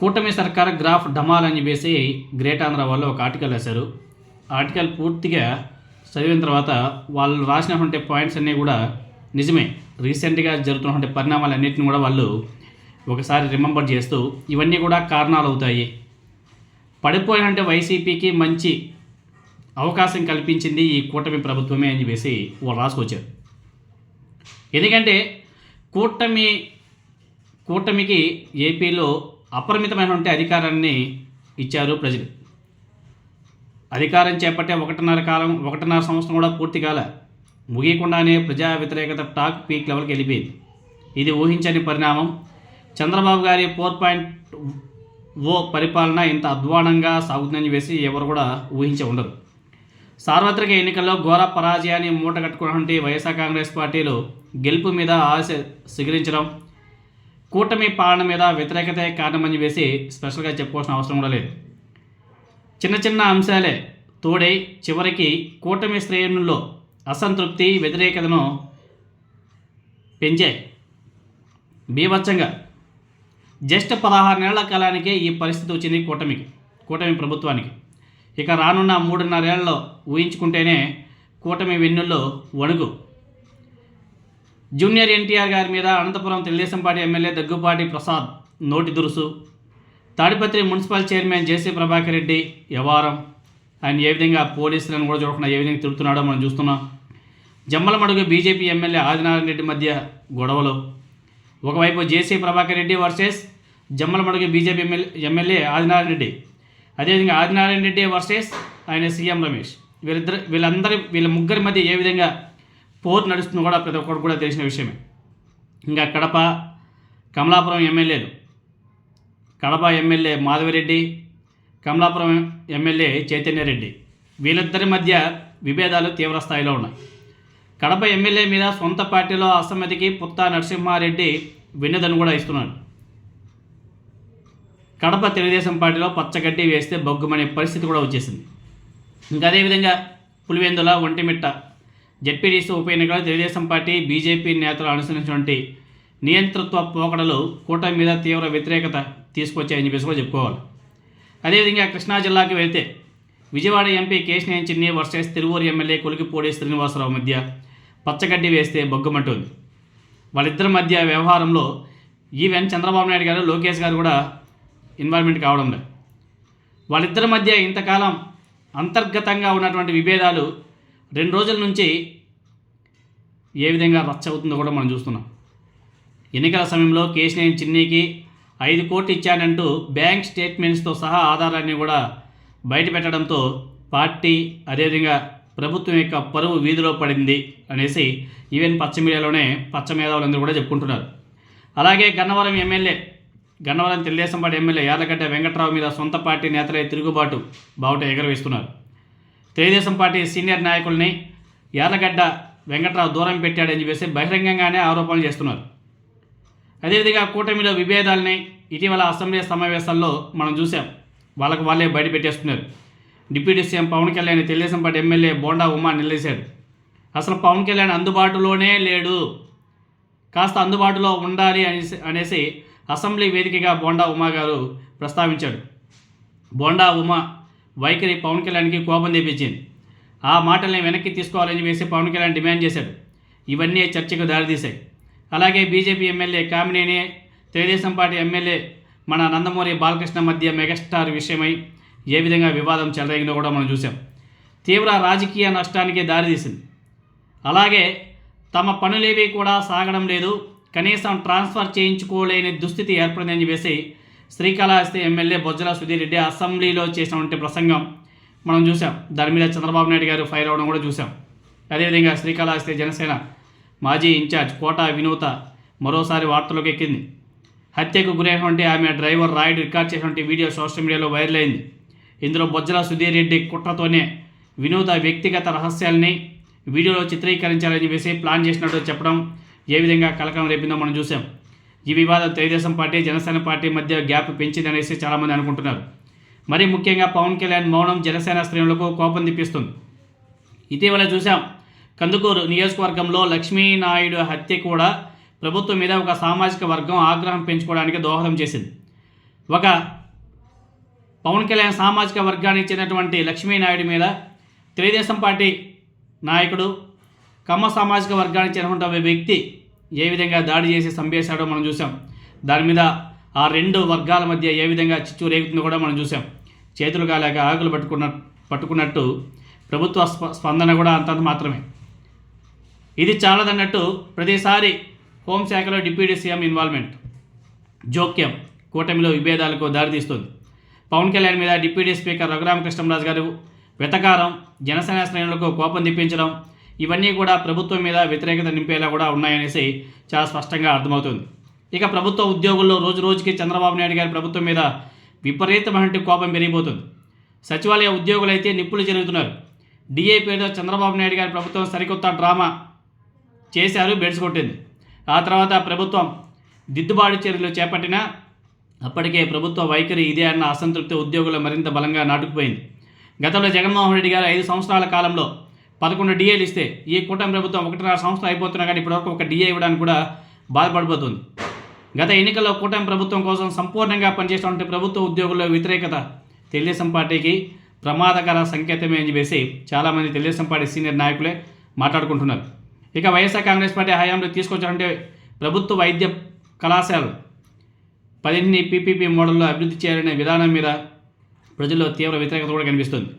కూటమి సర్కార్ గ్రాఫ్ డమాల్ అని చెప్పేసి గ్రేట్ ఆంధ్ర వాళ్ళు ఒక ఆర్టికల్ రాశారు. ఆర్టికల్ పూర్తిగా చదివిన తర్వాత వాళ్ళు రాసినటువంటి పాయింట్స్ అన్నీ కూడా నిజమే. రీసెంట్గా జరుగుతున్నటువంటి పరిణామాలన్నింటిని కూడా వాళ్ళు ఒకసారి రిమెంబర్ చేస్తూ ఇవన్నీ కూడా కారణాలు అవుతాయి పడిపోయినంటే వైసీపీకి మంచి అవకాశం కల్పించింది ఈ కూటమి ప్రభుత్వమే అని చెప్పేసి వాళ్ళు రాసుకొచ్చారు. ఎందుకంటే కూటమి కూటమికి ఏపీలో అపరిమితమైనటువంటి అధికారాన్ని ఇచ్చారు ప్రజలు. అధికారం చేపట్టే ఒకటిన్నర కాలం ఒకటిన్నర సంవత్సరం కూడా పూర్తి కాల ముగియకుండానే ప్రజా వ్యతిరేకత టాక్ పీక్ లెవెల్కి వెళ్ళిపోయింది. ఇది ఊహించని పరిణామం. చంద్రబాబు గారి ఫోర్ పాయింట్ ఓ పరిపాలన ఇంత అధ్వానంగా సాగుతుందని వేసి ఎవరు కూడా ఊహించి ఉండరు. సార్వత్రిక ఎన్నికల్లో ఘోర పరాజయాన్ని మూటగట్టుకున్నటువంటి వైఎస్ఆర్ కాంగ్రెస్ పార్టీలు గెలుపు మీద ఆశ సిగిరించడం కూటమి పాలన మీద వ్యతిరేకతే కారణమని వేసి స్పెషల్గా చెప్పుకోవాల్సిన అవసరం కూడా లేదు. చిన్న చిన్న అంశాలే తోడై చివరికి కూటమి శ్రేణుల్లో అసంతృప్తి వ్యతిరేకతను పెంచాయి. బీభత్సంగా. జస్ట్ పదహారు నెలల కాలానికే ఈ పరిస్థితి వచ్చింది కూటమికి కూటమి ప్రభుత్వానికి. ఇక రానున్న మూడున్నరేళ్ళలో ఊహించుకుంటేనే కూటమి వెన్నుల్లో వణుకు. జూనియర్ ఎన్టీఆర్ గారి మీద అనంతపురం తెలుగుదేశం పార్టీ ఎమ్మెల్యే దగ్గుపాటి ప్రసాద్ నోటి దురుసు. Tadipatri municipal chairman JC Prabhakar Reddy వ్యవహారం. ఆయన ఏ విధంగా పోలీసులను కూడా చూడకుండా ఏ విధంగా తిరుగుతున్నాడో మనం చూస్తున్నాం. జమ్మలమడుగు బీజేపీ ఎమ్మెల్యే ఆదినారాయణ రెడ్డి మధ్య గొడవలు. ఒకవైపు JC Prabhakar Reddy versus Jammalamadugu BJP MLA MLA Adinarayana Reddy. అదేవిధంగా ఆదినారాయణ రెడ్డి వర్సెస్ ఆయన సీఎం రమేష్. వీళ్ళిద్దరు వీళ్ళందరి వీళ్ళ ముగ్గురి మధ్య ఏ విధంగా పోర్ నడుస్తుందో కూడా ప్రతి ఒక్కరు కూడా తెలిసిన విషయమే. ఇంకా కడప కమలాపురం ఎమ్మెల్యేలు. Kadapa MLA Madhavi Reddy Kamalapuram MLA Chaitanya Reddy. వీళ్ళిద్దరి మధ్య విభేదాలు తీవ్ర స్థాయిలో ఉన్నాయి. కడప ఎమ్మెల్యే మీద సొంత పార్టీలో అసమ్మతికి పుత్తా నరసింహారెడ్డి విన్నదను కూడా ఇస్తున్నాడు కడప తెలుగుదేశం పార్టీలో పచ్చగడ్డి వేస్తే బొగ్గుమనే పరిస్థితి కూడా వచ్చేసింది. ఇంకా అదేవిధంగా పులివెందుల ఒంటిమిట్ట జడ్పీటీసీ ఉప ఎన్నికలో తెలుగుదేశం పార్టీ బీజేపీ నేతలు అనుసరించినటువంటి నియంతృత్వ పోకడలు కూటమి మీద తీవ్ర వ్యతిరేకత తీసుకొచ్చాయని చెప్పేసి కూడా చెప్పుకోవాలి. అదేవిధంగా కృష్ణా జిల్లాకి వెళ్తే Vijayawada MP Kesineni Chinni versus Tiruvuru MLA Kolikapudi Srinivasa Rao మధ్య పచ్చగడ్డి వేస్తే బొగ్గమంటుంది. వాళ్ళిద్దరి మధ్య వ్యవహారంలో ఈవెన్ చంద్రబాబు నాయుడు గారు లోకేష్ గారు కూడా ఇన్వాల్వ్మెంట్ కావడం లేదు. వాళ్ళిద్దరి మధ్య ఇంతకాలం అంతర్గతంగా ఉన్నటువంటి విభేదాలు రెండు రోజుల నుంచి ఏ విధంగా రచ్చ అవుతుందో కూడా మనం చూస్తున్నాం. ఎన్నికల సమయంలో కేశినేని చిన్నీకి ఐదు కోట్లు ఇచ్చానంటూ బ్యాంక్ స్టేట్మెంట్స్తో సహా ఆధారాన్ని కూడా బయటపెట్టడంతో పార్టీ అదేవిధంగా ప్రభుత్వం యొక్క పరువు వీధిలో పడింది అనేసి ఈవెన్ పచ్చ మీడియాలోనే పచ్చ మేధావులందరూ కూడా చెప్పుకుంటున్నారు. అలాగే Gannavaram MLA Gannavaram Telugu Desam party MLA Yarlagadda Venkatrao మీద సొంత పార్టీ నేతలే తిరుగుబాటు బావుట ఎగరవేస్తున్నారు. తెలుగుదేశం పార్టీ సీనియర్ నాయకుల్ని యార్లగడ్డ వెంకట్రావు దూరం పెట్టాడని చెప్పేసి బహిరంగంగానే ఆరోపణలు చేస్తున్నారు. అదేవిధంగా కూటమిలో విభేదాలని ఇటీవల అసెంబ్లీ సమావేశాల్లో మనం చూసాం. వాళ్ళకు వాళ్ళే బయట పెట్టేస్తున్నారు. Deputy CM Pavan Kalyan Telugu Desam party MLA Bonda Uma నిలదీశారు. అసలు పవన్ కళ్యాణ్ అందుబాటులోనే లేడు. కాస్త అందుబాటులో ఉండాలి అనేసి అనేసి అసెంబ్లీ వేదికగా బోండా ఉమా గారు ప్రస్తావించాడు బోండా ఉమా వైఖరి పవన్ కళ్యాణ్కి కోపం తెప్పించింది. ఆ మాటల్ని వెనక్కి తీసుకోవాలని వేసి పవన్ కళ్యాణ్ డిమాండ్ చేశాడు. ఇవన్నీ చర్చకు దారితీశాయి. అలాగే BJP MLA Kamineni Telugu Desam party MLA మన నందమూరి బాలకృష్ణ మధ్య మెగాస్టార్ విషయమై ఏ విధంగా వివాదం చెలరేగిందో కూడా మనం చూసాం తీవ్ర రాజకీయ నష్టానికి దారితీసింది. అలాగే తమ పనులేవి కూడా సాగడం లేదు. కనీసం ట్రాన్స్ఫర్ చేయించుకోలేని దుస్థితి ఏర్పడిందని చెప్పేసి శ్రీకాళహస్తి ఎమ్మెల్యే బొజ్జల సుధీర్ రెడ్డి అసెంబ్లీలో చేసినటువంటి ప్రసంగం మనం చూసాం దాని మీద చంద్రబాబు నాయుడు గారు ఫైర్ అవ్వడం కూడా చూసాం అదేవిధంగా శ్రీకాళహస్తి జనసేన మాజీ ఇన్ఛార్జ్ కోట వినూత మరోసారి వార్తలోకి ఎక్కింది. హత్యకు గురైనటువంటి ఆమె డ్రైవర్ రాయుడు రికార్డ్ చేసినటువంటి వీడియో సోషల్ మీడియాలో వైరల్ అయింది. ఇందులో బొజ్జల సుధీర్ రెడ్డి కుట్రతోనే వినూత వ్యక్తిగత రహస్యాల్ని వీడియోలో చిత్రీకరించాలని చెప్పేసి ప్లాన్ చేసినట్టు చెప్పడం ఏ విధంగా కలకలం రేపిందో మనం చూసాం ఈ వివాదం తెలుగుదేశం పార్టీ జనసేన పార్టీ మధ్య గ్యాప్ పెంచిందనేసి చాలామంది అనుకుంటున్నారు. మరి ముఖ్యంగా పవన్ కళ్యాణ్ మౌనం జనసేన శ్రేణులకు కోపం తెప్పిస్తుంది. ఇటీవల చూసాం కందుకూరు నియోజకవర్గంలో లక్ష్మీనాయుడు హత్య కూడా ప్రభుత్వం మీద ఒక సామాజిక వర్గం ఆగ్రహం పెంచుకోవడానికి దోహదం చేసింది. ఒక పవన్ కళ్యాణ్ సామాజిక వర్గానికి చెందినటువంటి లక్ష్మీనాయుడు మీద తెలుగుదేశం పార్టీ నాయకుడు కమ్మ సామాజిక వర్గానికి చెందినటువంటి వ్యక్తి ఏ విధంగా దాడి చేసి సంభేశాడో మనం చూసాం దాని మీద ఆ రెండు వర్గాల మధ్య ఏ విధంగా చిచ్చు రేగుతుందో కూడా మనం చూసాం చేతులు కాలేక ఆకులు పట్టుకున్న పట్టుకున్నట్టు ప్రభుత్వ స్ప- స్పందన కూడా అంతంత మాత్రమే. ఇది చాలదన్నట్టు ప్రతిసారి హోంశాఖలో డిప్యూటీ సీఎం ఇన్వాల్వ్మెంట్. జోక్యం. కూటమిలో విభేదాలకు దారితీస్తుంది పవన్ కళ్యాణ్ మీద డిప్యూటీ స్పీకర్ రఘురామకృష్ణరాజు గారు వెతకారం జనసేన శ్రేణులకు కోపం తెప్పించడం ఇవన్నీ కూడా ప్రభుత్వం మీద వ్యతిరేకత నింపేలా కూడా ఉన్నాయనేసి చాలా స్పష్టంగా అర్థమవుతుంది. ఇక ప్రభుత్వ ఉద్యోగుల్లో రోజు రోజుకి చంద్రబాబు నాయుడు గారి ప్రభుత్వం మీద విపరీతమైన కోపం పెరిగిపోతుంది. సచివాలయ ఉద్యోగులైతే నిప్పులు జరుగుతున్నారు డిఏ పేరుతో చంద్రబాబు నాయుడు గారి ప్రభుత్వం సరికొత్త డ్రామా చేశారు బెడ్స్ కొట్టింది. ఆ తర్వాత ప్రభుత్వం దిద్దుబాటు చర్యలు చేపట్టినా అప్పటికే ప్రభుత్వ వైఖరి ఇదే అన్న అసంతృప్తి ఉద్యోగులు మరింత బలంగా నాటుకుపోయింది. గతంలో జగన్మోహన్ రెడ్డి గారు ఐదు సంవత్సరాల కాలంలో పదకొండు డిఏలు ఇస్తే ఈ కూటమి ప్రభుత్వం ఒకటిన్నర సంవత్సరం అయిపోతున్నా కానీ ఇప్పటివరకు ఒక డిఏ ఇవ్వడానికి కూడా బాధపడిపోతుంది. గత ఎన్నికల్లో కూటమి ప్రభుత్వం కోసం సంపూర్ణంగా పనిచేసినటువంటి ప్రభుత్వ ఉద్యోగుల్లో వ్యతిరేకత తెలుగుదేశం పార్టీకి ప్రమాదకర సంకేతమే అని చెప్పేసి చాలామంది తెలుగుదేశం పార్టీ సీనియర్ నాయకులే మాట్లాడుకుంటున్నారు. ఇక వైఎస్ఆర్ కాంగ్రెస్ పార్టీ హయాంలో తీసుకొచ్చారంటే ప్రభుత్వ వైద్య కళాశాలలు పదిహేను పీపీపీ మోడల్లో అభివృద్ధి చేయాలనే విధానం మీద ప్రజల్లో తీవ్ర వ్యతిరేకత కూడా కనిపిస్తుంది.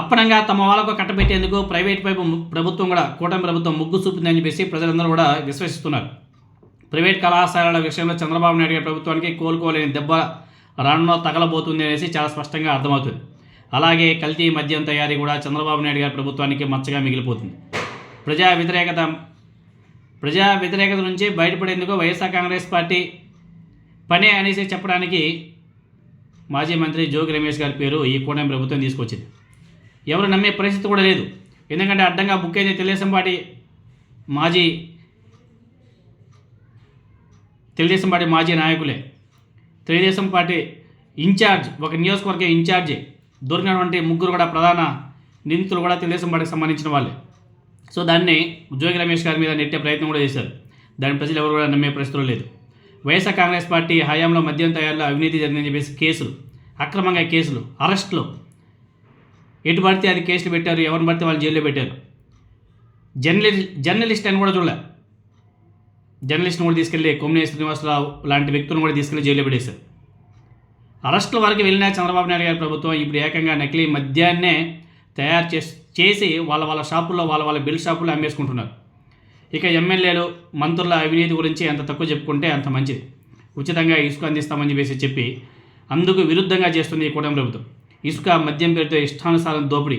అప్పనంగా తమ వాళ్ళకు కట్టబెట్టేందుకు ప్రైవేట్ వైపు ప్రభుత్వం కూడా కూటమి ప్రభుత్వం ముగ్గు చూపిందని చెప్పేసి ప్రజలందరూ కూడా విశ్వసిస్తున్నారు. ప్రైవేట్ కళాశాలల విషయంలో చంద్రబాబు నాయుడు గారి ప్రభుత్వానికి కోలుకోలేని దెబ్బ రానులో తగలబోతుంది అనేసి చాలా స్పష్టంగా అర్థమవుతుంది. అలాగే కల్తీ మద్యం తయారీ కూడా చంద్రబాబు నాయుడు గారి ప్రభుత్వానికి మచ్చగా మిగిలిపోతుంది. ప్రజా వ్యతిరేకత ప్రజా వ్యతిరేకత నుంచి బయటపడేందుకు వైఎస్ఆర్ కాంగ్రెస్ పార్టీ పనే అనేసి చెప్పడానికి మాజీ మంత్రి జోగి రమేష్ గారి పేరు ఈ కూటమి ప్రభుత్వం తీసుకొచ్చింది. ఎవరు నమ్మే పరిస్థితి కూడా లేదు. ఎందుకంటే అడ్డంగా బుక్ అయితే తెలుగుదేశం పార్టీ మాజీ తెలుగుదేశం పార్టీ మాజీ నాయకులే. తెలుగుదేశం పార్టీ ఇన్ఛార్జ్ ఒక నియోజకవర్గ ఇన్ఛార్జి. దొరికినటువంటి ముగ్గురు కూడా ప్రధాన నిందితులు కూడా తెలుగుదేశం పార్టీకి సంబంధించిన వాళ్ళే. సో దాన్ని జోగి రమేష్ గారి మీద నెట్టే ప్రయత్నం కూడా చేశారు. దాని ప్రజలు ఎవరు కూడా నమ్మే పరిస్థితులు లేదు. వైఎస్ఆర్ కాంగ్రెస్ పార్టీ హయాంలో మద్యం తయారీలో అవినీతి జరిగిందని చెప్పేసి కేసులు అక్రమంగా కేసులు అరెస్టులు ఎటు పడితే అది కేసులు పెట్టారు ఎవరిని పడితే వాళ్ళు జైల్లో పెట్టారు. జర్నలిస్ట్ జర్నలిస్ట్ అని కూడా చూడలే. జర్నలిస్ట్ని కూడా తీసుకెళ్ళి కొమ్మినేని శ్రీనివాసరావు లాంటి వ్యక్తులను కూడా తీసుకెళ్ళి జైల్లో పెట్టేశారు. అరెస్టుల వరకు వెళ్ళిన చంద్రబాబు నాయుడు గారి ప్రభుత్వం ఇప్పుడు ఏకంగా నకిలీ మద్యాన్నే తయారు చేసి చేసి వాళ్ళ వాళ్ళ షాపుల్లో వాళ్ళ వాళ్ళ బిల్ షాపుల్లో అమ్మేసుకుంటున్నారు. ఇక ఎమ్మెల్యేలు మంత్రుల అవినీతి గురించి ఎంత తక్కువ చెప్పుకుంటే అంత మంచిది. ఉచితంగా ఇసుక అందిస్తామని చెప్పేసి చెప్పి అందుకు విరుద్ధంగా చేస్తుంది ఈ కూటమి ప్రభుత్వం. ఇసుక మద్యం పేరుతో ఇష్టానుసారం దోపిడీ.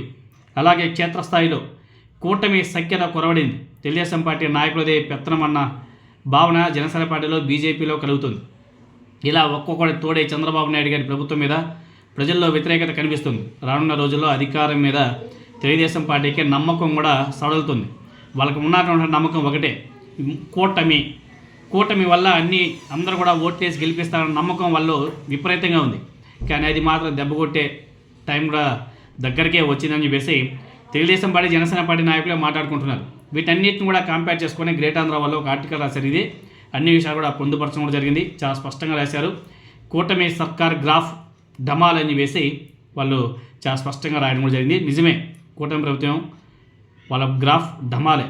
అలాగే క్షేత్రస్థాయిలో కూటమి సఖ్యత కొరవడింది. తెలుగుదేశం పార్టీ నాయకులదే పెత్తనమన్న భావన జనసేన పార్టీలో బీజేపీలో కలుగుతుంది. ఇలా ఒక్కొక్కటి తోడే చంద్రబాబు నాయుడు గారి ప్రభుత్వం మీద ప్రజల్లో వ్యతిరేకత కనిపిస్తుంది. రానున్న రోజుల్లో అధికారం మీద తెలుగుదేశం పార్టీకి నమ్మకం కూడా సడలుతుంది. వాళ్ళకి ఉన్నటువంటి నమ్మకం ఒకటే. కూటమి కూటమి వల్ల అన్ని అందరూ కూడా ఓట్లేసి గెలిపిస్తారన్న నమ్మకం వాళ్ళు విపరీతంగా ఉంది. కానీ అది మాత్రం దెబ్బ కొట్టే టైం కూడా దగ్గరికే వచ్చిందని చెప్పేసి తెలుగుదేశం పార్టీ జనసేన పార్టీ నాయకులే మాట్లాడుకుంటున్నారు. వీటన్నిటిని కూడా కంపేర్ చేసుకుని గ్రేట్ ఆంధ్ర వాళ్ళు ఒక ఆర్టికల్ రాశారు ఇది. అన్ని విషయాలు కూడా పొందుపరచడం కూడా జరిగింది. చాలా స్పష్టంగా రాశారు. కూటమి సర్కార్ గ్రాఫ్ డమాల్ అని వేసి వాళ్ళు చాలా స్పష్టంగా రాయడం కూడా జరిగింది. నిజమే కూటమి ప్రభుత్వం వాళ్ళ గ్రాఫ్ డమాలే